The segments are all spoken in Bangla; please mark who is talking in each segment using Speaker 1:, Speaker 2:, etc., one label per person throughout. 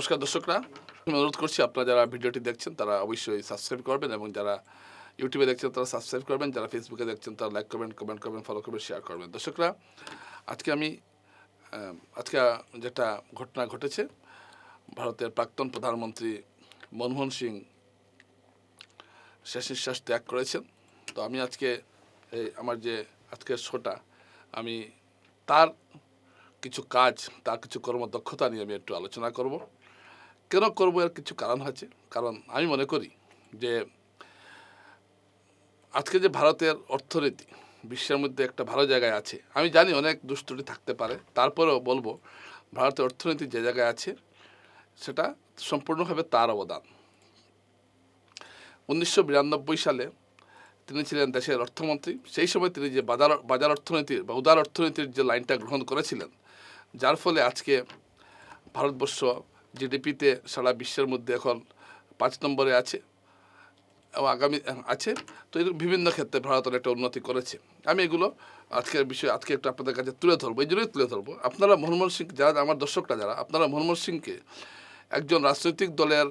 Speaker 1: নমস্কার দর্শকরা। আমি অনুরোধ করছি, আপনারা যারা ভিডিওটি দেখছেন, তারা অবশ্যই সাবস্ক্রাইব করবেন এবং যারা ইউটিউবে দেখছেন, তারা সাবস্ক্রাইব করবেন, যারা ফেসবুকে দেখছেন, তারা লাইক করবেন কমেন্ট করবেন ফলো করবেন শেয়ার করবেন। দর্শকরা, আজকে আমি আজকে যেটা ঘটনা ঘটেছে, ভারতের প্রাক্তন প্রধানমন্ত্রী মনমোহন সিং শেষ নিঃশ্বাস ত্যাগ করেছেন। তো আমি আজকে এই আমার যে আজকের শোটা, আমি তার কিছু কাজ, তার কিছু কর্মদক্ষতা নিয়ে আমি একটু আলোচনা করব। কেন করব এর কিছু কারণ আছে কারণ আমি মনে করি যে আজকে যে ভারতের অর্থনীতি বিশ্বের মধ্যে একটা ভালো জায়গায় আছে, আমি জানি অনেক দুষ্টুটি থাকতে পারে, তারপরেও বলব ভারতের অর্থনীতি যে জায়গায় আছে সেটা সম্পূর্ণভাবে তার অবদান। উনিশশো বিরানব্বই সালে তিনি ছিলেন দেশের অর্থমন্ত্রী, সেই সময় তিনি যে বাজার বাজার অর্থনীতির বা উদার অর্থনীতির যে লাইনটা গ্রহণ করেছিলেন, যার ফলে আজকে ভারতবর্ষ জিডিপিতে সারা বিশ্বের মধ্যে এখন পাঁচ নম্বরে আছে এবং আগামী, আছে। তো এর বিভিন্ন ক্ষেত্রে ভারত অনেকটা উন্নতি করেছে। আমি এগুলো আজকের বিষয়ে, আজকে একটু আপনাদের কাছে তুলে ধরবো, এই জন্যই তুলে ধরবো। আপনারা মনমোহন সিং, যারা আমার দর্শকরা যারা, আপনারা মনমোহন সিংকে একজন রাজনৈতিক দলের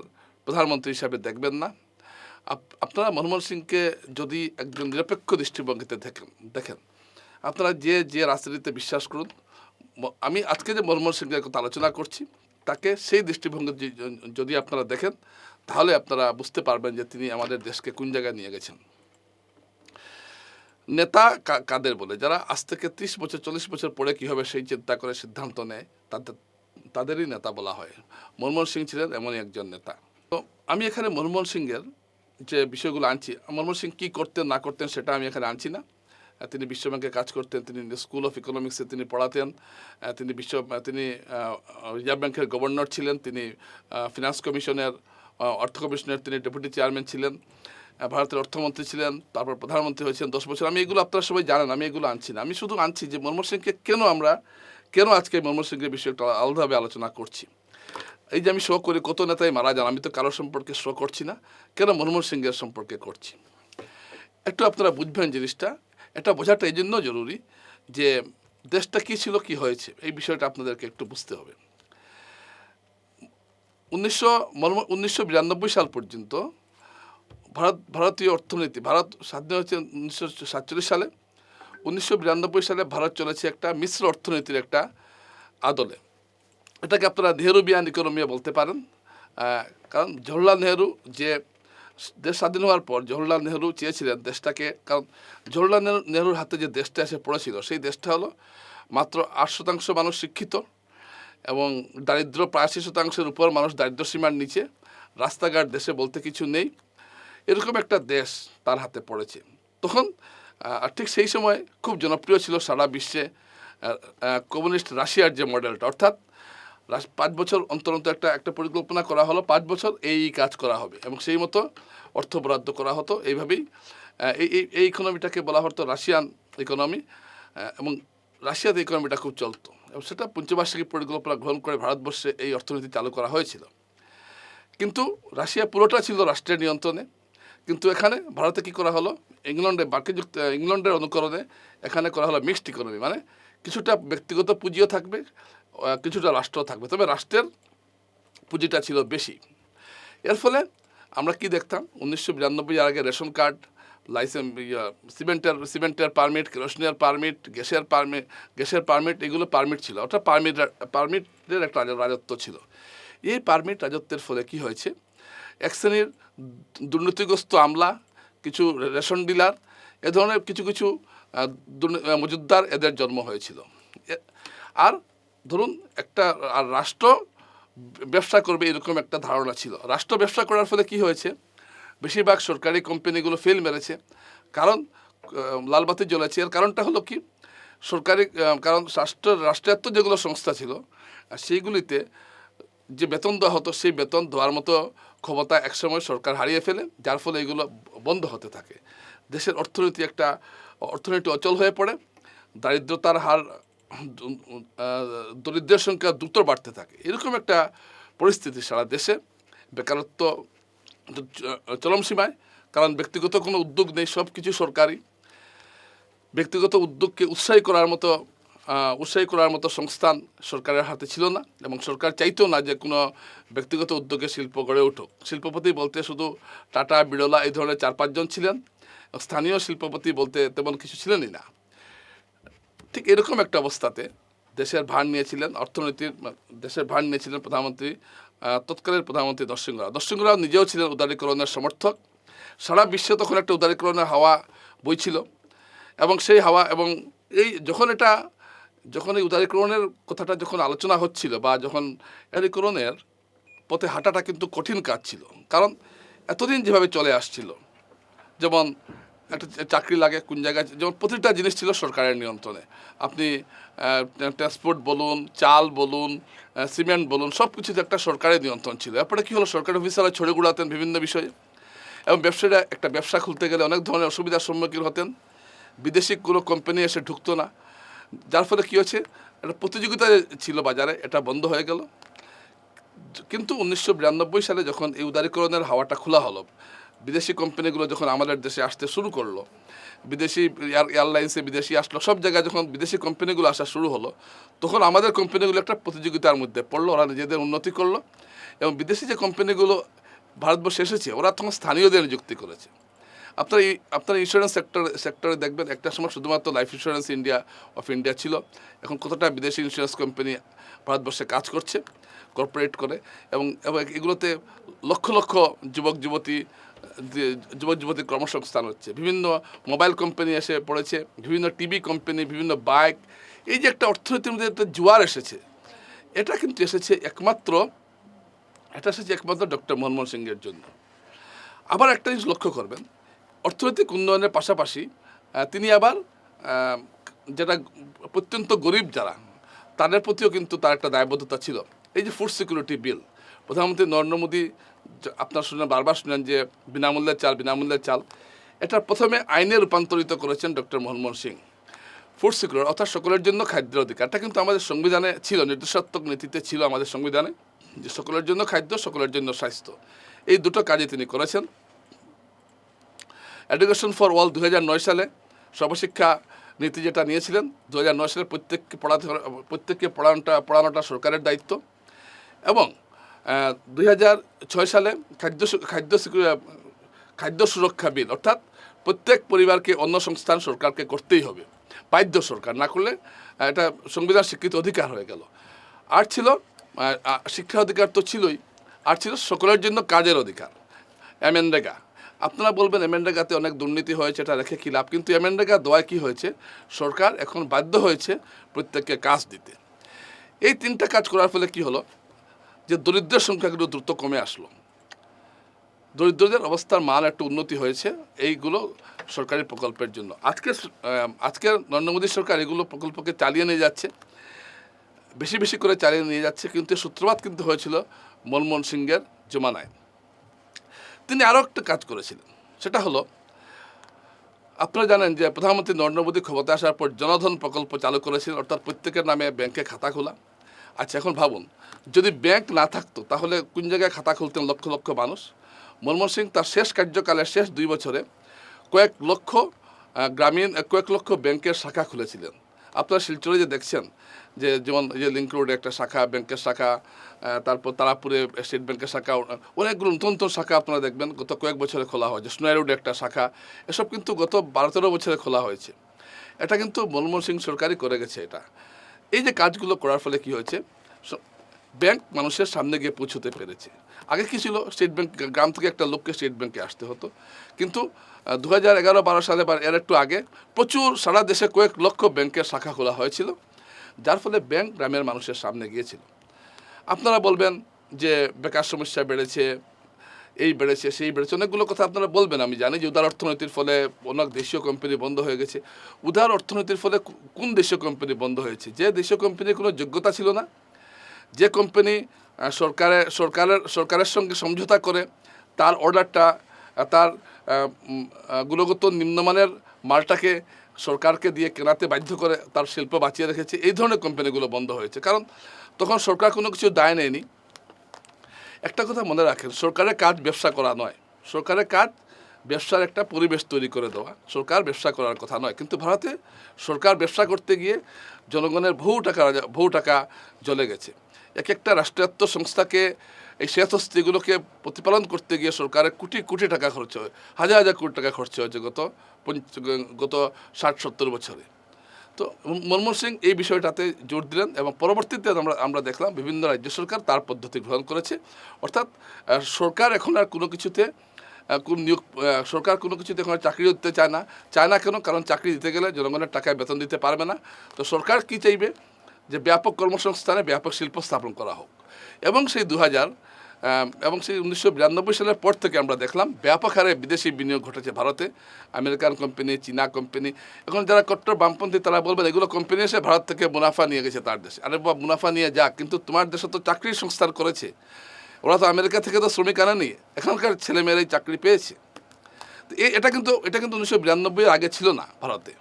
Speaker 1: প্রধানমন্ত্রী হিসাবে দেখবেন না। আপনারা মনমোহন সিংকে যদি একজন নিরপেক্ষ দৃষ্টিভঙ্গিতে দেখেন দেখেন, আপনারা যে যে রাজনীতিতে বিশ্বাস করুন আমি আজকে যে মনমোহন সিংয়ের কথা আলোচনা করছি তাকে সেই দৃষ্টিভঙ্গি যদি আপনারা দেখেন, তাহলে আপনারা বুঝতে পারবেন যে তিনি আমাদের দেশকে কোন জায়গায় নিয়ে গেছেন। নেতা কাদের বলে? যারা আজ থেকে ত্রিশ বছর, চল্লিশ বছর পরে কী হবে সেই চিন্তা করে সিদ্ধান্ত নেয়, তাদের, তাদেরই নেতা বলা হয়। মনমোহন সিং ছিলেন এমনই একজন নেতা। তো আমি এখানে মনমোহন সিংয়ের যে বিষয়গুলো আনছি, মনমোহন সিং কী করতেন, না করতেন, সেটা আমি এখানে আনছি না। তিনি বিশ্বব্যাংকে কাজ করতেন, তিনি স্কুল অফ ইকোনমিক্সে তিনি পড়াতেন তিনি বিশ্ব তিনি রিজার্ভ ব্যাংকের গভর্নর ছিলেন, তিনি ফিনান্স কমিশনের অর্থ কমিশনের তিনি ডেপুটি চেয়ারম্যান ছিলেন ভারতের অর্থমন্ত্রী ছিলেন, তারপর প্রধানমন্ত্রী হয়েছিলেন দশ বছর। আমি এগুলো আপনারা সবাই জানেন, আমি এগুলো আনছি না। আমি শুধু আনছি যে মনমোহন সিংকে কেন আমরা, কেন আজকে মনমোহন সিংয়ের বিষয়টা আলাদাভাবে আলোচনা করছি। এই যে আমি শো করি, কত নেতাই মারা যান, আমি তো কারোর সম্পর্কে শো করছি না। কেন মনমোহন সিংয়ের সম্পর্কে করছি? একটু আপনারা বুঝবেন জিনিসটা এটা বোঝাটা এই জন্য জরুরি যে দেশটা কী ছিল, কি হয়েছে, এই বিষয়টা আপনাদেরকে একটু বুঝতে হবে। উনিশশো উনিশশো বিরানব্বই সাল পর্যন্ত ভারত, ভারতীয় অর্থনীতি, ভারত স্বাধীন হয়েছে উনিশশো সাতচল্লিশ সালে। উনিশশো বিরানব্বই সালে ভারত চলেছে একটা মিশ্র অর্থনীতির একটা আদলে। এটাকে আপনারা নেহরু বিয়ান ইকোনমিয়া বলতে পারেন। কারণ জওহরলাল নেহরু যে দেশ স্বাধীন হওয়ার পর জওহরলাল নেহরু চেয়েছিলেন দেশটাকে, কারণ জওহরলাল নেহরু- নেহরুর হাতে যে দেশটা এসে পড়েছিল, সেই দেশটা হলো মাত্র আট শতাংশ মানুষ শিক্ষিত এবং দারিদ্র প্রায় আশি শতাংশের উপর মানুষ দারিদ্র সীমার নিচে। রাস্তাঘাট দেশে বলতে কিছু নেই। এরকম একটা দেশ তার হাতে পড়েছে। তখন ঠিক সেই সময় খুব জনপ্রিয় ছিল সারা বিশ্বে কমিউনিস্ট রাশিয়ার যে মডেলটা, অর্থাৎ রাস- পাঁচ বছর অন্তর অন্তর একটা একটা পরিকল্পনা করা হলো, পাঁচ বছর এই কাজ করা হবে এবং সেই মতো অর্থ বরাদ্দ করা হতো এইভাবেই। এই, এই- ইকোনমিটাকে বলা হতো রাশিয়ান ইকোনমি এবং রাশিয়াতে ইকোনমিটা খুব চলতো। এবং সেটা পঞ্চবার্ষিকী পরিকল্পনা গ্রহণ করে ভারতবর্ষে এই অর্থনীতি চালু করা হয়েছিল। কিন্তু রাশিয়া পুরোটা ছিল রাষ্ট্রের নিয়ন্ত্রণে। কিন্তু এখানে ভারতে কি করা হলো? ইংল্যান্ডে বাকি ইংল্যান্ডের অনুকরণে এখানে করা হলো মিক্সড ইকোনমি মানে কিছুটা ব্যক্তিগত পুঁজিও থাকবে কিছুটা রাষ্ট্র থাকবে। তবে রাষ্ট্রের পুঁজিটা ছিল বেশি। এর ফলে আমরা কি দেখতাম? উনিশশো বিরানব্বই আগে রেশন কার্ড লাইসেন্স সিমেন্টের সিমেন্টের পারমিট, কেরোসিনের পারমিট, গ্যাসের পারমিট গ্যাসের পারমিট, এগুলো পারমিট ছিল। ওটা পারমিট, পারমিটের একটা রাজত্ব ছিল। এই পারমিট রাজত্বের ফলে কি হয়েছে? এক শ্রেণির দুর্নীতিগ্রস্ত আমলা, কিছু রেশন ডিলার, এ ধরনের কিছু কিছু মজুদ্দার এদের জন্ম হয়েছিল। আর ধরুন, একটা, আর রাষ্ট্র ব্যবসা করবে এরকম একটা ধারণা ছিল। রাষ্ট্র ব্যবসা করার ফলে কি হয়েছে? বেশিরভাগ সরকারি কোম্পানিগুলো ফেল মেরেছে। কারণ লালবাতি জ্বলেছে। এর কারণটা হলো কি? সরকারি কারণ রাষ্ট্র, রাষ্ট্রায়ত্ত যেগুলো সংস্থা ছিল সেইগুলিতে যে বেতন দেওয়া হতো, সেই বেতন দেওয়ার মতো ক্ষমতা একসময় সরকার হারিয়ে ফেলে, যার ফলে এগুলো বন্ধ হতে থাকে। দেশের অর্থনীতি একটা, অর্থনীতি অচল হয়ে পড়ে। দারিদ্রতার হার দরিদ্রের সংখ্যা দ্রুত বাড়তে থাকে। এরকম একটা পরিস্থিতি সারা দেশে। বেকারত্ব চরম সীমায়। কারণ ব্যক্তিগত কোনো উদ্যোগ নেই সব কিছু সরকারি। ব্যক্তিগত উদ্যোগকে উৎসাহী করার মতো উৎসাহী করার মতো সংস্থান সরকারের হাতে ছিল না এবং সরকার চাইতো না যে কোনো ব্যক্তিগত উদ্যোগে শিল্প গড়ে উঠুক। শিল্পপতি বলতে শুধু টাটা, বিড়লা এই ধরনের চার পাঁচজন ছিলেন। স্থানীয় শিল্পপতি বলতে তেমন কিছু ছিলেনই না। ঠিক এরকম একটা অবস্থাতে দেশের ভার নিয়েছিলেন, অর্থনীতির দেশের ভার নিয়েছিলেন প্রধানমন্ত্রী তৎকালীন প্রধানমন্ত্রী নরসিংহ রাও নিজেও ছিলেন উদারীকরণের সমর্থক। সারা বিশ্বে তখন একটা উদারীকরণের হাওয়া বইছিল এবং সেই হাওয়া এবং এই যখন এটা, যখন এই উদারীকরণের কথাটা যখন আলোচনা হচ্ছিল বা যখন উদারীকরণের পথে হাঁটাটা কিন্তু কঠিন কাজ ছিল। কারণ এতদিন যেভাবে চলে আসছিল, যেমন একটা চাকরি লাগে কোন জায়গায়, যেমন প্রতিটা জিনিস ছিল সরকারের নিয়ন্ত্রণে। আপনি ট্রান্সপোর্ট বলুন, চাল বলুন সিমেন্ট বলুন সব কিছুতে একটা সরকারের নিয়ন্ত্রণ ছিল। এরপরে কী হলো, সরকারি অফিসাররা ছড়ে গুড়াতেন বিভিন্ন বিষয়ে। এবং ব্যবসায়ীরা, একটা ব্যবসা খুলতে গেলে অনেক ধরনের অসুবিধার সম্মুখীন হতেন। বিদেশি কোনো কোম্পানি এসে ঢুকতো না। যার ফলে কী হচ্ছে একটা প্রতিযোগিতা ছিল বাজারে, এটা বন্ধ হয়ে গেল। কিন্তু উনিশশো বিরানব্বই সালে যখন এই উদারীকরণের হাওয়াটা খোলা হলো বিদেশি কোম্পানিগুলো যখন আমাদের দেশে আসতে শুরু করল, বিদেশি এয়ার এয়ারলাইন্সে বিদেশি আসলো, সব জায়গায় যখন বিদেশি কোম্পানিগুলো আসা শুরু হলো, তখন আমাদের কোম্পানিগুলো একটা প্রতিযোগিতার মধ্যে পড়ল, ওরা নিজেদের উন্নতি করল এবং বিদেশি যে কোম্পানিগুলো ভারতবর্ষে এসেছে, ওরা তখন স্থানীয়দের নিযুক্তি করেছে। আপনার এই, আপনার ইন্স্যুরেন্স সেক্টর সেক্টরে দেখবেন, একটা সময় শুধুমাত্র life insurance India of India ছিল। এখন কতটা বিদেশি ইন্স্যুরেন্স কোম্পানি ভারতবর্ষে কাজ করছে কর্পোরেট করে এবং এগুলোতে লক্ষ লক্ষ যুবক, যুবতী যুবক যুবতীর কর্মসংস্থান হচ্ছে। বিভিন্ন মোবাইল কোম্পানি এসে পড়েছে, বিভিন্ন টিভি কোম্পানি বিভিন্ন বাইক এই যে একটা অর্থনীতির মধ্যে একটা জোয়ার এসেছে, এটা কিন্তু এসেছে একমাত্র, এটা এসেছে একমাত্র ডক্টর মনমোহন সিংয়ের জন্য। আবার একটা জিনিস লক্ষ্য করবেন, অর্থনৈতিক উন্নয়নের পাশাপাশি তিনি আবার যেটা অত্যন্ত গরিব যারা, তাদের প্রতিও কিন্তু তার একটা দায়বদ্ধতা ছিল। এই যে ফুড সিকিউরিটি বিল প্রধানমন্ত্রী নরেন্দ্র মোদী আপনার শুনেন বারবার শুনেন যে বিনামূল্যের চাল বিনামূল্যের চাল। এটা প্রথমে আইনে রূপান্তরিত করেছেন doctor Manmohan Singh. Food security, অর্থাৎ সকলের জন্য খাদ্যের অধিকার। এটা কিন্তু আমাদের সংবিধানে ছিল, নির্দেশাত্মক নীতিতে ছিল আমাদের সংবিধানে, যে সকলের জন্য খাদ্য, সকলের জন্য স্বাস্থ্য। এই দুটো কাজে তিনি করেছেন। এডুকেশন ফর অল দু সালে সর্বশিক্ষা নীতি যেটা নিয়েছিলেন দু হাজার নয় সালে প্রত্যেককে পড়াতে প্রত্যেককে পড়ানোটা পড়ানোটা সরকারের দায়িত্ব। এবং দুই হাজার ছয় সালে খাদ্য খাদ্য খাদ্য সুরক্ষা বিল, অর্থাৎ প্রত্যেক পরিবারকে অন্য সংস্থান সরকারকে করতেই হবে, বাধ্য সরকার, না করলে এটা সংবিধান স্বীকৃত অধিকার হয়ে গেল। আর ছিল শিক্ষা অধিকার তো ছিলই, আর ছিল সকলের জন্য কাজের অধিকার এমেন্ডেগা আপনারা বলবেন এমেন্ডেগাতে অনেক দুর্নীতি হয়েছে, এটা রেখে কী লাভ? কিন্তু এমেন্ডেগা দোয়ায় কী হয়েছে? সরকার এখন বাধ্য হয়েছে প্রত্যেককে কাজ দিতে। এই তিনটা কাজ করার ফলে কি হলো? যে দরিদ্রের সংখ্যাগুলো দ্রুত কমে আসলো। দরিদ্রদের অবস্থার মান একটু উন্নতি হয়েছে এইগুলো সরকারি প্রকল্পের জন্য। আজকে আজকের নরেন্দ্র মোদী সরকার এগুলো প্রকল্পকে চালিয়ে নিয়ে যাচ্ছে। বেশি বেশি করে চালিয়ে নিয়ে যাচ্ছে কিন্তু সূত্রপাত কিন্তু হয়েছিল মনমোহন সিংয়ের জমানায়। তিনি আরও একটা কাজ করেছিলেন। সেটা হলো, আপনারা জানেন যে প্রধানমন্ত্রী নরেন্দ্র মোদী ক্ষমতা আসার পর জনধন প্রকল্প চালু করেছিলেন, অর্থাৎ প্রত্যেকের নামে ব্যাংকে খাতা খোলা। আচ্ছা এখন ভাবুন, যদি ব্যাংক না থাকতো, তাহলে কোন জায়গায় খাতা খুলতেন লক্ষ লক্ষ মানুষ? মনমোহন সিং তার শেষ কার্যকালের শেষ দুই বছরে কয়েক লক্ষ গ্রামীণ, কয়েক লক্ষ ব্যাংকের শাখা খুলেছিলেন। আপনারা শিলচরে যে দেখছেন, যে যেমন এই যে লিঙ্ক রোডে একটা শাখা, ব্যাংকের শাখা তারপর তারাপুরে স্টেট ব্যাংকের শাখা অনেকগুলো নতুন নতুন শাখা আপনারা দেখবেন, গত কয়েক বছরে খোলা হয়েছে। স্নোয়ার রোডে একটা শাখা, এসব কিন্তু গত বারো তেরো বছরে খোলা হয়েছে। এটা কিন্তু মনমোহন সিং সরকারই করে গেছে এটা। এই যে কাজগুলো করার ফলে কি হয়েছে? ব্যাংক মানুষের সামনে গিয়ে পৌঁছতে পেরেছে। আগে কি ছিল? স্টেট ব্যাংক গ্রাম থেকে একটা লোককে স্টেট ব্যাংকে আসতে হতো। কিন্তু দু হাজার এগারো বারো সালে বা এর একটু আগে প্রচুর সারা দেশে কয়েক লক্ষ ব্যাংকের শাখা খোলা হয়েছিল, যার ফলে ব্যাংক গ্রামের মানুষের সামনে গিয়েছিল। আপনারা বলবেন যে বেকার সমস্যা বেড়েছে এই বেড়েছে, সেই বেড়েছে। অনেকগুলো কথা আপনারা বলবেন, আমি জানি যে উদার অর্থনীতির ফলে অনেক দেশীয় কোম্পানি বন্ধ হয়ে গেছে। উদার অর্থনীতির ফলে কোন দেশীয় কোম্পানি বন্ধ হয়েছে? যে দেশীয় কোম্পানির কোনো যোগ্যতা ছিল না, যে কোম্পানি সরকারের সরকারের সরকারের সঙ্গে সমঝোতা করে, তার অর্ডারটা তার গুণগত নিম্নমানের মালটাকে সরকারকে দিয়ে কেনাতে বাধ্য করে তার শিল্প বাঁচিয়ে রেখেছে। এই ধরনের কোম্পানিগুলো বন্ধ হয়েছে। কারণ তখন সরকার কোনো কিছু দায় নেয়নি। একটা কথা মনে রাখেন, সরকারের কাজ ব্যবসা করা নয়। সরকারের কাজ ব্যবসার একটা পরিবেশ তৈরি করে দেওয়া। সরকার ব্যবসা করার কথা নয়। কিন্তু ভারতে সরকার ব্যবসা করতে গিয়ে জনগণের বহু টাকা বহু টাকা জ্বলে গেছে। এক একটা রাষ্ট্রায়ত্ত সংস্থাকে এই স্বাস্থ্যগুলোকে প্রতিপালন করতে গিয়ে সরকারের কোটি কোটি টাকা খরচ হয়, হাজার হাজার কোটি টাকা খরচ হয়েছে গত গত ষাট, সত্তর বছরে। তো মনমোহন সিং এই বিষয়টাতে জোর দিলেন এবং পরবর্তীতে আমরা আমরা দেখলাম বিভিন্ন রাজ্য সরকার তার পদ্ধতি গ্রহণ করেছে। অর্থাৎ সরকার এখন আর কোনো কিছুতে কোন নিয়োগ সরকার কোনো কিছুতে এখন চাকরি দিতে চায় না। চায় না কেন? কারণ চাকরি দিতে গেলে জনগণের টাকায় বেতন দিতে পারবে না। তো সরকার কি চাইবে? যে ব্যাপক কর্মসংস্থানে ব্যাপক শিল্প স্থাপন করা হোক। এবং সেই দু হাজার এবং সেই উনিশশো বিরানব্বই সালের পর থেকে আমরা দেখলাম ব্যাপক হারে বিদেশি বিনিয়োগ ঘটেছে ভারতে, আমেরিকান কোম্পানি চীনা কোম্পানি এখন যারা কট্টর বামপন্থী, তারা বলবেন এগুলো কোম্পানি এসে ভারত থেকে মুনাফা নিয়ে গেছে তার দেশে। আরে বাবা, মুনাফা নিয়ে যাক, কিন্তু তোমার দেশে তো চাকরির সংস্থান করেছে। ওরা তো আমেরিকা থেকে তো শ্রমিক আনেনি, এখানকার ছেলেমেয়েরাই চাকরি পেয়েছে। এটা কিন্তু এটা কিন্তু উনিশশো বিরানব্বই আগে ছিল না ভারতে।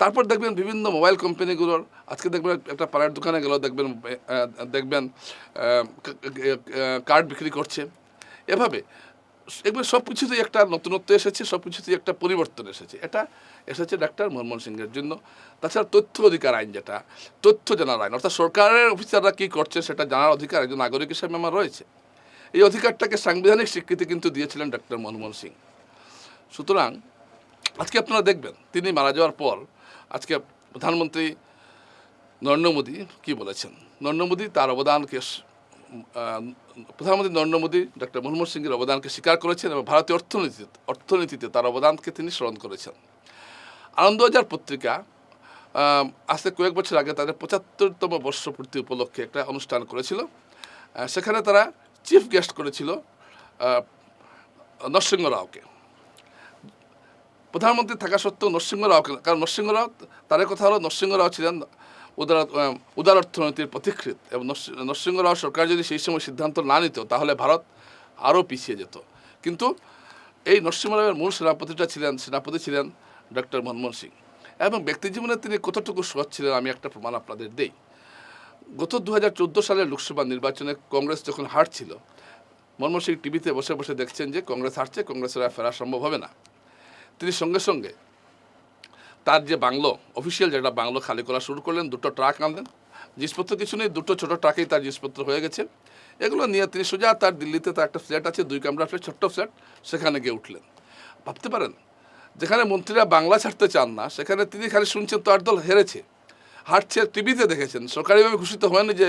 Speaker 1: তারপর দেখবেন বিভিন্ন মোবাইল কোম্পানিগুলোর আজকে দেখবেন একটা পাড়ার দোকানে গেলেও দেখবেন দেখবেন কার্ড বিক্রি করছে। এভাবে, এগুলো সব কিছুতেই একটা নতুনত্ব এসেছে সব কিছুতেই একটা পরিবর্তন এসেছে। এটা এসেছে ডাক্তার মনমোহন সিংয়ের জন্য। তাছাড়া তথ্য অধিকার আইন যেটা, তথ্য জানার আইন। অর্থাৎ সরকারের অফিসাররা কী করছে সেটা জানার অধিকার একজন নাগরিক হিসেবে আমার রয়েছে। এই অধিকারটাকে সাংবিধানিক স্বীকৃতি কিন্তু দিয়েছিলেন ডাক্তার মনমোহন সিং। সুতরাং, আজকে আপনারা দেখবেন, তিনি মারা যাওয়ার পর আজকে প্রধানমন্ত্রী নরেন্দ্র মোদী কী বলেছেন? নরেন্দ্র মোদী তার অবদানকে প্রধানমন্ত্রী নরেন্দ্র মোদী ডক্টর মনমোহন সিংয়ের অবদানকে স্বীকার করেছেন এবং ভারতীয় অর্থনীতিতে অর্থনীতিতে তার অবদানকে তিনি স্মরণ করেছেন। আনন্দবাজার পত্রিকা আহ, আজ থেকে কয়েক বছর আগে তাদের পঁচাত্তরতম বর্ষপূর্তি উপলক্ষে একটা অনুষ্ঠান করেছিল। সেখানে তারা চিফ গেস্ট করেছিল নরসিংহ রাওকে। প্রধানমন্ত্রী থাকা সত্ত্বেও নরসিংহ রাও কারণ নরসিংহ রাও তার কথা হলো নরসিংহ রাও ছিলেন উদার উদার অর্থনীতির পথিকৃত এবং নরসি- নরসিংহ রাও সরকার যদি সেই সময় সিদ্ধান্ত না নিত, তাহলে ভারত আরও পিছিয়ে যেত। কিন্তু এই নরসিংহ রাওয়ের মূল সেনাপতিটা ছিলেন, সেনাপতি ছিলেন ডক্টর মনমোহন সিং। এবং ব্যক্তি জীবনে তিনি কতটুকু সৎ ছিলেন আমি একটা প্রমাণ আপনাদের দেই। গত দু হাজার চোদ্দ সালের লোকসভা নির্বাচনে কংগ্রেস যখন হারছিল, মনমোহন সিং টিভিতে বসে বসে দেখছেন যে কংগ্রেস হারছে, কংগ্রেসের আর ফেরা সম্ভব হবে না। তিনি সঙ্গে সঙ্গে তার যে বাংলো অফিসিয়াল যেটা বাংলো খালি করা শুরু করলেন, দুটো ট্রাক আনলেন। জিনিসপত্র কিছু নেই, দুটো ছোটো ট্রাকেই তার জিনিসপত্র হয়ে গেছে। এগুলো নিয়ে তিনি সোজা তার দিল্লিতে তার একটা ফ্ল্যাট আছে, দুই কামরা ফ্ল্যাট ছোট্ট ফ্ল্যাট সেখানে গিয়ে উঠলেন। ভাবতে পারেন, যেখানে মন্ত্রীরা বাংলা ছাড়তে চান না, সেখানে তিনি খালি শুনছেন তার দল হেরেছে। হারছে টিভিতে দেখেছেন, সরকারিভাবে ঘোষিত হয়নি যে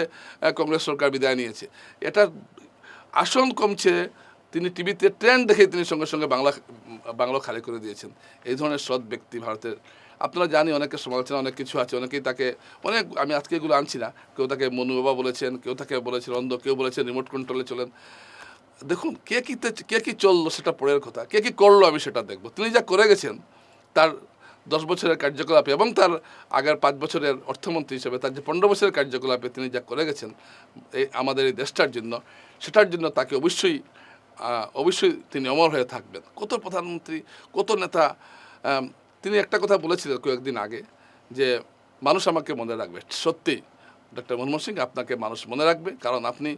Speaker 1: কংগ্রেস সরকার বিদায় নিয়েছে। এটা আসন কমছে তিনি টিভিতে ট্রেন্ড দেখে তিনি সঙ্গে সঙ্গে বাংলা বাংলা খালি করে দিয়েছেন। এই ধরনের সৎ ব্যক্তি ভারতের। আপনারা জানি অনেকের সমালোচনা, অনেক কিছু আছে, অনেকেই তাকে অনেক, আমি আজকে এগুলো আনছি না। কেউ তাকে মনু বাবা বলেছেন, কেউ তাকে বলেছেন অন্ধ, কেউ বলেছেন রিমোট কন্ট্রোলে চলেন। দেখুন, কে কী কে কী চলল সেটা পরের কথা, কে কী করল আমি সেটা দেখব। তিনি যা করে গেছেন, তার দশ বছরের কার্যকলাপে এবং তার আগের পাঁচ বছরের অর্থমন্ত্রী হিসেবে, তার যে পনেরো বছরের কার্যকলাপে তিনি যা করে গেছেন, এই আমাদের এই দেশটার জন্য, সেটার জন্য তাকে অবশ্যই অবশ্যই তিনি অমর হয়ে থাকবেন। কত প্রধানমন্ত্রী, কত নেতা তিনি একটা কথা বলেছিলেন কয়েকদিন আগে যে, মানুষ আমাকে মনে রাখবে। সত্যি ডক্টর মনমোহন সিং আপনাকে মানুষ মনে রাখবে, কারণ আপনি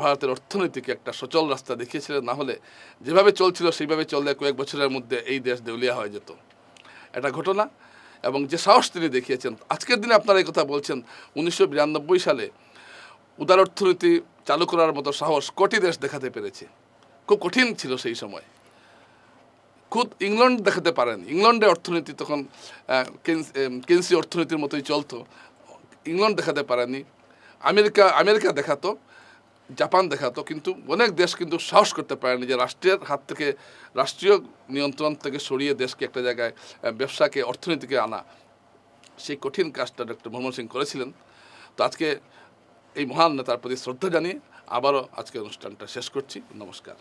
Speaker 1: ভারতের অর্থনীতিকে একটা সচল রাস্তা দেখিয়েছিলেন। না হলে যেভাবে চলছিল, সেইভাবে চললে কয়েক বছরের মধ্যে এই দেশ দেউলিয়া হয়ে যেত। এটা ঘটনা এবং যে সাহস তিনি দেখিয়েছেন, আজকের দিনে আপনারা এই কথা বলছেন, উনিশশো বিরানব্বই সালে উদার অর্থনীতি চালু করার মতো সাহস কোটি দেশ দেখাতে পেরেছে? খুব কঠিন ছিল সেই সময়। খুদ ইংল্যান্ড দেখাতে পারেন। ইংল্যান্ডের অর্থনীতি তখন কেন্সি অর্থনীতির মতোই চলতো। ইংল্যান্ড দেখাতে পারেনি। আমেরিকা আমেরিকা দেখাতো, জাপান দেখাতো, কিন্তু অনেক দেশ কিন্তু সাহস করতে পারেনি যে রাষ্ট্রের হাত থেকে, রাষ্ট্রীয় নিয়ন্ত্রণ থেকে সরিয়ে দেশকে একটা জায়গায় ব্যবসাকে, অর্থনীতিকে আনা। সেই কঠিন কাজটা ডক্টর মনমোহন সিং করেছিলেন। তো আজকে এই মহান নেতার প্রতি শ্রদ্ধা জানিয়ে আবারও আজকে অনুষ্ঠানটা শেষ করছি। নমস্কার।